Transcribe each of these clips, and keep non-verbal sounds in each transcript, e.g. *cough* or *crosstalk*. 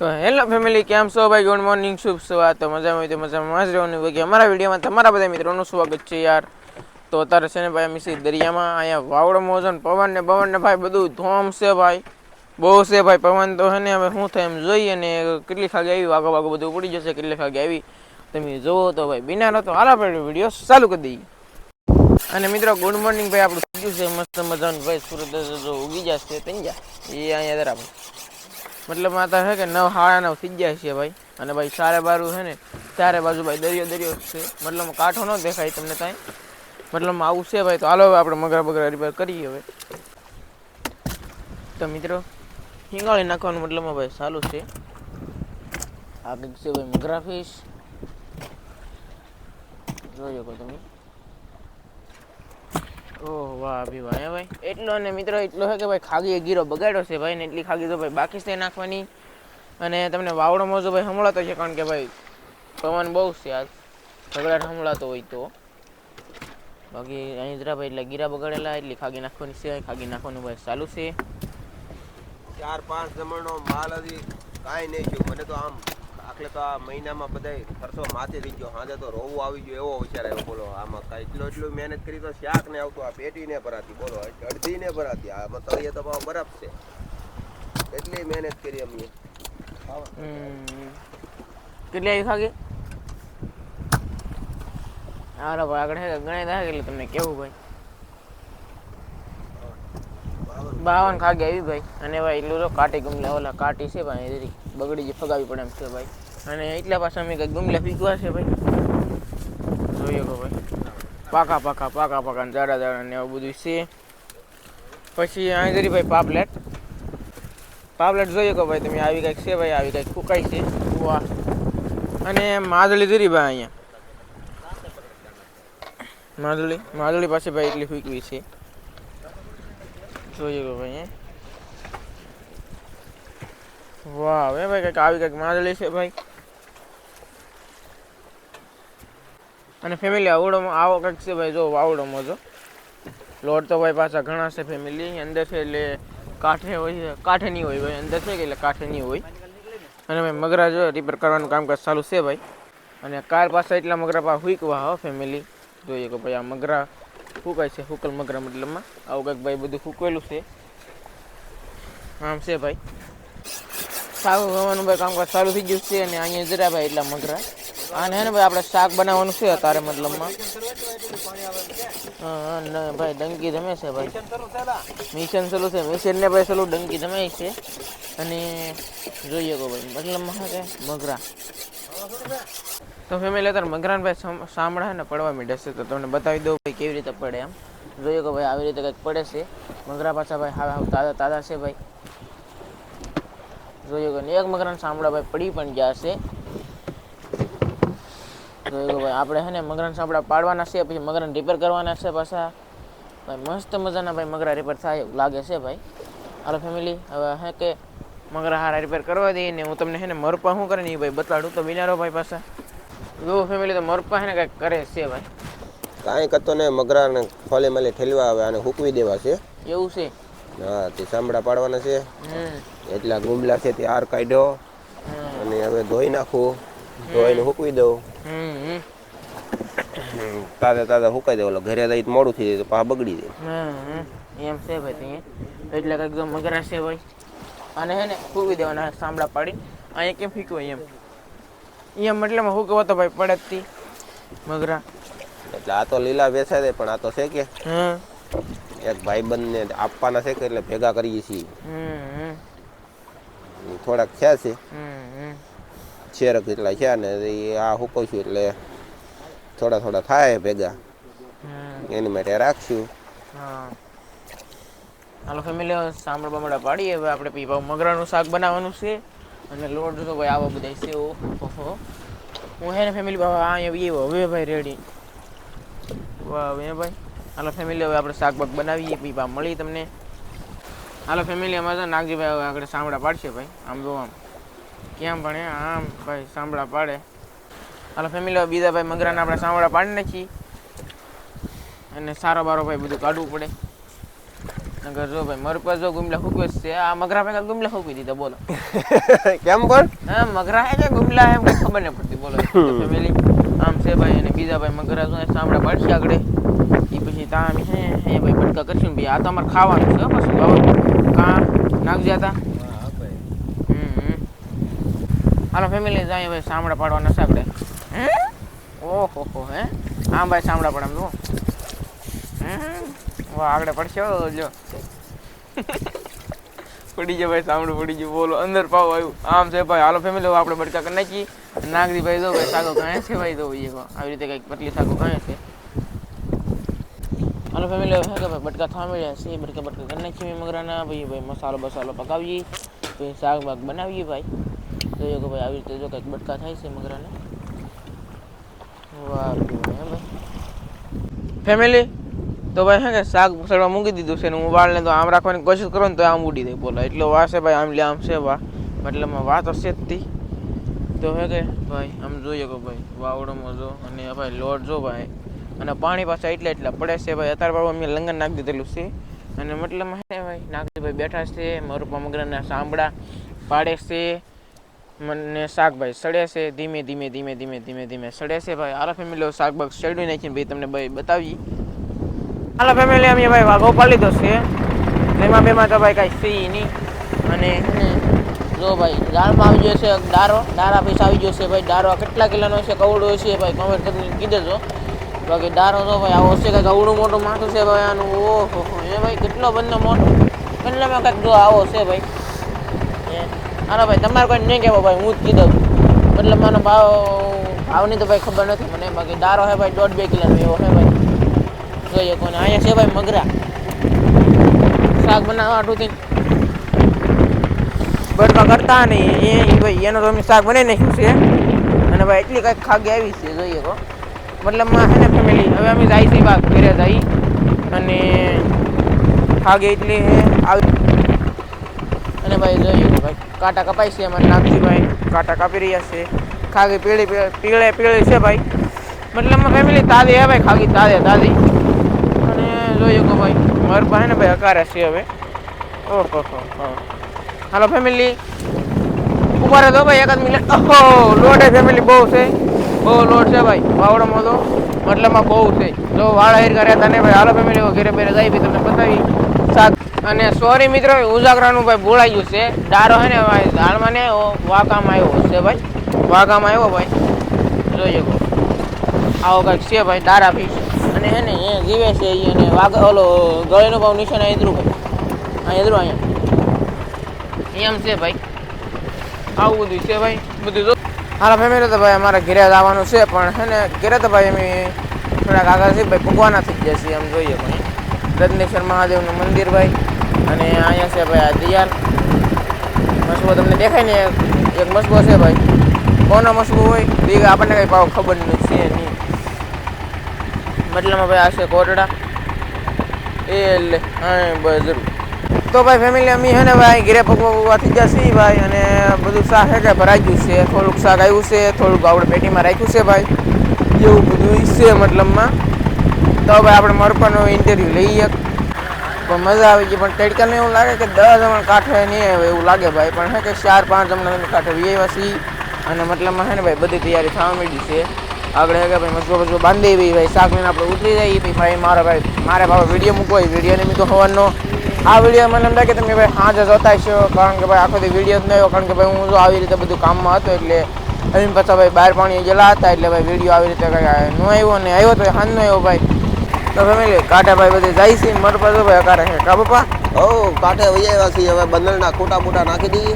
તો hello family, કેમ છો ભાઈ? ગુડ મોર્નિંગ શુભ સવાર. તો મજામાં તો મજામાં જ રહેવાનું બાકી અમારા વિડીયોમાં તમારા બધા મિત્રોનું સ્વાગત છે યાર. તો અત્યારે છે ને ભાઈ, અમે દરિયામાં. અહીંયા વાવડો મોજન પવન ને પવન ને ભાઈ, બધું ધોમ છે ભાઈ. બહુ છે ભાઈ, પવન તો છે ને હવે શું થાય એમ જોઈએ ને કેટલી ખાગે આવી, વાગો વાગો બધું ઉપડી જશે, કેટલી ખાગે આવી. તમે જોવો તો ભાઈ, બિના તો હાલ આપણે વીડિયો ચાલુ કરી દઈએ. અને મિત્રો ગુડ મોર્નિંગ ભાઈ, આપણું થઈ ગયું છે? મસ્ત મજાનું ભાઈ, સુરત જો ઉગી જશે જા એ અહીંયા ભાઈ મતલબ માતા છે કે નવ હાડા નવ થઈ જાય છે ભાઈ. અને ભાઈ સારે બારું છે ને, ચારે બાજુ ભાઈ દરિયો દરિયો છે. મતલબ કાંઠો ન દેખાય તમને કાંઈ. મતલબ આવું છે ભાઈ, તો હાલો હવે આપણે મગરા બગરા રિપેર કરીએ હવે. તો મિત્રો, હિંગાળી નાખવાનું મતલબમાં ભાઈ સારું છે. આ કંઈક છે ભાઈ મગરા ફિશ જોઈ શકો તમે. ઓહ, વાહ, ભી વાહ. હે ભાઈ? એટલો ને મિત્રો એટલો છે કે ભાઈ ખાગી ગીરો બગાડ્યો છે ભાઈ ને એટલી ખાગી તો ભાઈ બાકી છે નાખવાની. અને તમને વાવડો મોજો ભાઈ સંભળાતો છે કારણ કે ભાઈ પવન બહુ છે આજ ઝઘડાટ સંભળાતો હોય તો. બાકી અહીં જરા ભાઈ એટલે ગીરા બગાડેલા, એટલી ખાગી નાખવાની છે ખાગી નાખવાનું ભાઈ ચાલુ છે. ચાર પાંચ જમણનો માલ હજી કાંઈ નહીં થયું. મને તો આમ આખલે તો આ મહિનામાં બધાય ખર્ચો માથે થઈ ગયો. હાજે તો રોવું આવી ગયો, એવો વિચાર આવ્યો, બોલો, આમાં કાંઈ એટલો એટલું મહેનત કરી તો શાક ને આવતું, આ પેટી ને ભરાતી, બોલો અડધી ને ભરાતી આમાં તળિયે તો ભાવ બરફ છે. એટલી મહેનત કરી અમે. કેટલી આવી ખાગી? હાલો ભાઈ આગળ ગણાય થાય એટલે તમને કેવું ભાઈ? બાવન ખાગી આવી ભાઈ. અને ભાઈ એટલું તો કાટી ગમલે, ઓલા કાટી છે ભાઈ બગડી જે ફગાવી પડે એમ છે ભાઈ. અને એટલા પાછા અમે કંઈક ગમલા ફીકવા છે ભાઈ. જોઈએ કહો ભાઈ પાકા પાકા પાકા પાકા ને જાડા જાડા ને એવું બધું છે. પછી અહીં જરી ભાઈ પાપલેટ. પાપલેટ જોઈએ કહો ભાઈ તમે આવી કંઈક છે ભાઈ, આવી કંઈક ફૂકાય છે. વાહ અને માદળી જરી ભાઈ અહીંયા. માદળી માદળી પાસે ભાઈ એટલી ફૂકવી છે. જોઈએ કહો ભાઈ. વાહ, હવે ભાઈ કંઈક આવી કંઈક માદળી છે ભાઈ. અને ફેમિલી આવડોમાં આવો કંઈક છે ભાઈ, જો વાવડો જો. લોટ તો ભાઈ પાછા ઘણા છે ફેમિલી અંદર છે એટલે કાંઠે હોય કાંઠે નહીં હોય ભાઈ, અંદર છે કે એટલે કાંઠે નહીં હોય. અને ભાઈ મગરા જો રિપેર કરવાનું કામકાજ ચાલુ છે ભાઈ. અને કાર પાસે એટલા મગરા પાસે હુકવા હો ફેમિલી જોઈએ કે ભાઈ આ મગરા ફૂંકાય છે ફૂકલ મગરા મતલબમાં. આવું કંઈક ભાઈ બધું ફૂકેલું છે. આમ છે ભાઈ. સારું હોવાનું ભાઈ કામકાજ ચાલુ થઈ ગયું છે અને અહીંયા જરા ભાઈ એટલા મગરા. અને હે ને ભાઈ આપણે શાક બનાવવાનું છે અત્યારે મતલબમાં. હા હા, ભાઈ ડંકી જમે છે ભાઈ. મિશન ચાલુ છે મિશનને ભાઈ સલું ડંકી જમાય છે. અને જોઈએ કહો ભાઈ મતલબમાં કે મગરા. તો ફેમિલી અત્યારે મગરાને ભાઈ સાંભળા ને પડવા માંડ્યા છે. તો તમને બતાવી દઉં ભાઈ કેવી રીતે પડે એમ. જોઈએ કે ભાઈ આવી રીતે કંઈક પડે છે. મગરા પાછા ભાઈ હા હાવ તાજા છે ભાઈ. જોઈએ કે એક મગરાને સાંભળા ભાઈ પડી પણ ગયા છે. ભાઈ આપણે હે ને મગરાને સાંભળા પાડવાના છે પછી મગરાને રિપેર કરવાના છે પાછા. ભાઈ મસ્ત મજાના ભાઈ મગરા રિપેર થાય એવું લાગે છે ભાઈ. હાલો ફેમિલી હવે હે કે મગરા હારા રિપેર કરવા દઈએ ને હું તમને હે ને મરપા શું કરે ને એ ભાઈ બતાડું તો બિનારો ભાઈ પાસે જો ફેમિલી તો મરપા હે ને કંઈક કરે છે ભાઈ. કાંઈ કરતો ને મગરાને ખોલે મલે ઠેલવા આવે અને હૂકવી દેવા છે. એવું છે? હા તે સાંભળા પાડવાના છે. એટલા ગુમલા છે તે હાર કાઢ્યો. અને હવે ધોઈ નાખું. ધોઈને હૂકવી દઉં. તાજા તાજા હુકાઈ દે ઓલો ઘરે જઈ તો મોડું થઈ જાય તો પાછા બગડી જાય. એમ છે ભાઈ એટલે કંઈક મગરા છે ભાઈ. અને હે ને ફૂકી દેવાના સાંભળા પાડી. અહીંયા કેમ ફીકવાય એમ. એમ મતલબ ફૂકવો તો ભાઈ પડે જ મગરા. એટલે આ તો લીલા વેચાય દે પણ આ તો છે કે એક ભાઈબંધને આપવાના છે કે એટલે ભેગા કરીએ છીએ. થોડાક થયા છે. હમ કેટલા છે ને એ આ હુકવશું એટલે થોડા થોડા થાય ભેગા. એની માટે રાખશું. હા. હાલો ફેમિલી સાંભળ બામડા પાડીએ. હવે આપણે પી પાવ મગરાનું શાક બનાવવાનું છે. અને લોટ તો ભાઈ આવા બધા છે ઓહો. હું હે ને ફેમિલી બાબા અહીંયા આવ્યો. હવે ભાઈ રેડી વાહ હવે ભાઈ. હાલો ફેમિલી હવે આપણે શાકભાગ બનાવીએ. પીપા મળી તમને. હાલો ફેમિલી અમારે નાગજીભાઈ હવે આગળ સાંભળા પાડશે ભાઈ. આમ જો આમ કેમ ભણે? આમ ભાઈ સાંભળા પાડે. હાલો ફેમિલી બીજા ભાઈ મગરાને આપણે સાંભળા પાડી નાખી. અને સારો બારો ભાઈ બધું કાઢવું પડે. નગર જો ભાઈ મારી પાસે જો ગુમલા હુકવે છે. આ મગરા ભાઈ ગુમલા હુકવી દીધા બોલો. *laughs* કેમ પણ? હા મગરા હે કે ગુમલા હે? ખબર નહીં પડતી બોલો. *laughs* ફેમિલી આમ છે ભાઈ. અને બીજા ભાઈ મગરા જો સાંભળા પડશે આગળ. એ પછી તામ હે હે ભાઈ પટકા કરશું ભાઈ. આ તો અમારે ખાવાનું છે પછી બાબા કા હમ. હાલો ફેમિલી જાય ભાઈ સાંભળા પાડવા નશે આપણે ઓહો, હો, હે? આમ ભાઈ સાંભળા પડે હમ. વાહ, આગળ પડશે જો. પડી જાય ભાઈ સાંભળું પડી ગયું. બોલો, અંદર પાવ આવ્યું. આમ છે, ભાઈ, હાલો ફેમિલી આપણે બટકા કરી નાખીએ. નાગરી ભાઈ દો ભાઈ, સાગો કાંઈ છે, ભાઈ દો ભાઈ આવી રીતે કંઈક પતલી સાગો કાંઈ છે. હાલો ફેમિલી હે કે ભાઈ, બટકા થાંભળ્યા છે. બટકા બટકા કરી નાખીએ મગરાના. ભાઈ ભાઈ, મસાલો બસાલો પકાવીએ. પછી શાક બાગ બનાવીએ, ભાઈ. જોઈએ કે ભાઈ આવી રીતે જો કંઈક બટકા થાય છે મગરાને. વાહ ભાઈ ફેમિલી તો ભાઈ હે કે શાક સડવા મૂકી દીધું છે ને હું વાળને તો આમ રાખવાની કોશિશ કરું ને તો આમ ઉડી દે બોલો, એટલો વા છે ભાઈ, આમ લે, આમ છે વાહ મતલબ વાત હશે જ તી. તો હે કે ભાઈ, આમ જોઈએ કે ભાઈ, વાવડોમાં જો અને ભાઈ લોટ જો ભાઈ, અને પાણી પાછા એટલા એટલા પડે છે ભાઈ. અત્યારે બાબા મેં લંગન નાખી દીધેલું છે. અને મતલબ હે ભાઈ નાગજી ભાઈ બેઠા છે, મારું મગરના સાંભળા પાડે છે. મને શાકભાઈ સડે છે, ધીમે ધીમે ધીમે ધીમે ધીમે ધીમે સડે છે ભાઈ. આલા ફેમિલી શાકભાગ સડી નાખીને ભાઈ તમને ભાઈ બતાવી આલા ફેમિલી અમે ભાઈ વાઘો પાડી લીધો છે. એમાં બેમાં તો ભાઈ કાંઈ સી નહીં. અને જો ભાઈ દાળમાં આવી છે દારો. દારા પૈસા આવી છે ભાઈ. દારો કેટલા કિલોનો છે, કવડો છે ભાઈ? કમેન્ટ કરીને કીધે છો બાકી દારો તો ભાઈ આવો છે કે કવડું મોટું માથું છે ભાઈ આનું. ઓહો એ ભાઈ કેટલો બંને મોટો. બંનેમાં કંઈક જો આવો છે ભાઈ. એ ભાઈ, તમારે કોઈ નહીં કહેવો ભાઈ, હું જ કીધું મતલબ મને ભાવ, ભાવની તો ભાઈ ખબર નથી, મને બાકી દારો હે ભાઈ, દોઢ બે કિલોનો એવો હે ભાઈ. જોઈએ કોને, અહીંયા છે ભાઈ મગરા. શાક બનાવવા હાટુથી બટકા કરતા નહીં એ ભાઈ, એનો તો શાક બનાવી નહીં છે. અને ભાઈ, એટલી કાંઈક ખાગી આવી છે, જોઈએ તો મતલબમાં છે ને ફેમિલી હવે અમે જાય છે બાગ, ઘરે જઈ અને ખાગી એટલી આવી અને ભાઈ જોઈએ ભાઈ કાંટા કપાય છે અમારે નાગજીભાઈ. કાંટા કાપી રહ્યા છે. ખાગી પીળી પીળી પીળે છે ભાઈ. મતલબ ફેમિલી તાદી હે ભાઈ ખાગી તાદે તાદી અને જોઈએ કે ભાઈ મારી પાસે ને ભાઈ હકારે છે હવે. ઓહો હો હાલો ફેમિલી ઊભા રહે તો ભાઈ એકાદ મિનિટ ઓહો લોડ હે ફેમિલી બહુ છે. બહુ લોડ છે ભાઈ વાવડામાં તો. મતલબમાં બહુ છે. જો વાળા હેર કર્યા હતા ને ભાઈ હાલો ફેમિલી ઘરે બેરે જાય ભાઈ તમને બતાવી. અને સોરી મિત્રો ઉજાગરાનું ભાઈ બોલાઈ ગયું છે. દારો હે ને ભાઈ દાળમાં ને ઓ આવ્યો છે ભાઈ. વાકામાં આવ્યો ભાઈ. જોઈએ આવો કંઈક છે ભાઈ દારા ભાઈ અને હે ને એ જીવે છે, ઈ અને વાઘ, ઓલો ગળેનો ભાવ નિશાન એદરું ભાઈ. આ એદરું અહીંયા. એમ છે ભાઈ. આવું બધું છે ભાઈ. બધું જો હાલો ફેમિલી તો ભાઈ અમારે ઘરે આવવાનું છે, પણ હે ને, ઘેરે તો ભાઈ અમે થોડાક આગળ છે ભાઈ ભગવાના થઈ જશે એમ જોઈએ ભાઈ રત્નેશ્વર મહાદેવનું મંદિર, ભાઈ. અને અહીંયા છે ભાઈ આ દિયાલ. મસબો તમને દેખાય ને એક- મસબો છે ભાઈ. કોનો મસબો હોય? એ આપણને કંઈ ભાવ ખબર નહીં છે નહીં. મતલબમાં ભાઈ આ છે કોટડા. એ એટલે હા, બસ જરૂર. તો ભાઈ ફેમિલી અમે છે ને ભાઈ ઘરે પકવા પકવા થઈ જશે ભાઈ અને બધું શાક હે કે ભરાઈ ગયું છે. થોડુંક શાક આવ્યું છે, થોડુંક આપણે પેટીમાં રાખ્યું છે ભાઈ. એવું બધું છે મતલબમાં. તો ભાઈ આપણે મરપાનો ઇન્ટરવ્યૂ લઈએ. પણ મજા આવી ગઈ. પણ તડકાને એવું લાગે કે દસ જમણ કાંઠે નહીં આવે એવું લાગે ભાઈ. પણ હે કે ચાર, પાંચ જમણ કાંઠે વી આવ્યા અને મતલબમાં હે ને ભાઈ, બધી તૈયારી થવા માંડી છે. આગળ હે કે ભાઈ, મજબૂત મજબૂત બાંધી ભાઈ ભાઈ, શાક લઈને આપણે ઉતરી જઈએ. ભાઈ ભાઈ, મારા ભાઈ, મારે ભાવે વીડિયો મૂકવો હોય વિડીયોને મેં તો હોવાનો. આ વીડિયો મને એમ લાગે તમે ભાઈ હાજર જોતા છો કારણ કે ભાઈ આખો દી વીડિયો જ નહીં કારણ કે ભાઈ હું જો આવી રીતે બધું કામમાં હતો એટલે અમે પાછા ભાઈ બહાર પાણી ગયેલા હતા. એટલે ભાઈ વીડિયો આવી રીતે કંઈ ન આવ્યો ને આવ્યો તો હાન નો આવ્યો ભાઈ. તો ફેમિલી કાંઠા ભાઈ બધે જાય છે મારા પાસે ભાઈ અકારે છે. કા બાપા? ઓ કાંઠે વહી આવ્યા છીએ. હવે બંદરના ખૂટા બૂટા નાખી દઈએ.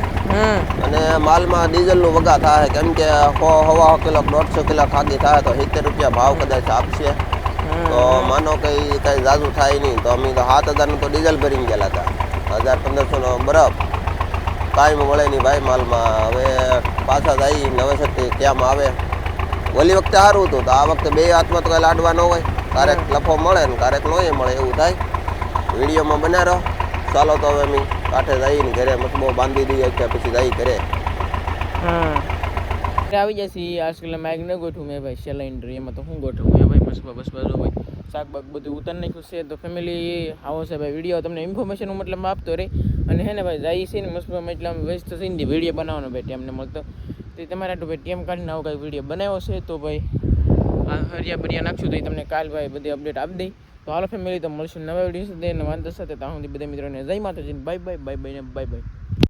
અને માલમાં ડીઝલનું વગા થાય. કેમ કે સો હવા કિલો દોઢસો કિલો ખાગી થાય તો સિત્તેર રૂપિયા ભાવ કદાચ આપશે. તો માનો કઈ કઈ જાજુ થાય નહીં. તો અમે તો સાત હજારનું તો ડીઝલ ભરીને ગયેલા હતા. હજાર પંદરસોનો બરફ. કાંઈ મળે નહીં ભાઈ માલમાં. હવે પાછા જાય નવેસરથી કેમ આવે. ઓલી વખતે સારું હતું. તો આ વખતે બે હાથમાં તો કઈ લાડવા ન હોય. ક્યારેક લફો મળે ને ક્યારેક નોય મળે એવું થાય. વિડીયોમાં બના રહો ચાલો તો હવે અમે કાંઠે જઈને ઘરે મતબો બાંધી દઈએ કે પછી જઈ ઘરે. હમ. આવી જશે આજકાલ માઇક ન ગોઠવું મેં ભાઈ સિલિન્ડર એમાં તો હું ગોઠવું મેં ભાઈ મસ્બા બસ જો ભાઈ શાક બાક બધું નહીં નાખ્યું છે તો ફેમિલી આવો છે ભાઈ વીડિયો તમને ઇન્ફોર્મેશન હું મતલબ આપતો રહી. અને હે ને ભાઈ જાય છે ને મસ્ત એટલે આમ વ્યસ્ત થઈને વીડિયો બનાવવાનો ભાઈ ટેમને મળતો. તો તમારા ભાઈ ટેમ કાઢીને આવો કાંઈ વીડિયો બનાવ્યો છે તો ભાઈ આ હરિયા બરિયા નાખશું તો એ તમને કાલ ભાઈ બધી અપડેટ આપી દઈ. તો હાલો ફેમિલી તો મળશું નવા વીડિયો સાથે નવા અંતર સાથે. ત્યાં સુધી બધા મિત્રોને જય Mataji bye bye bye bye ને બાય બાય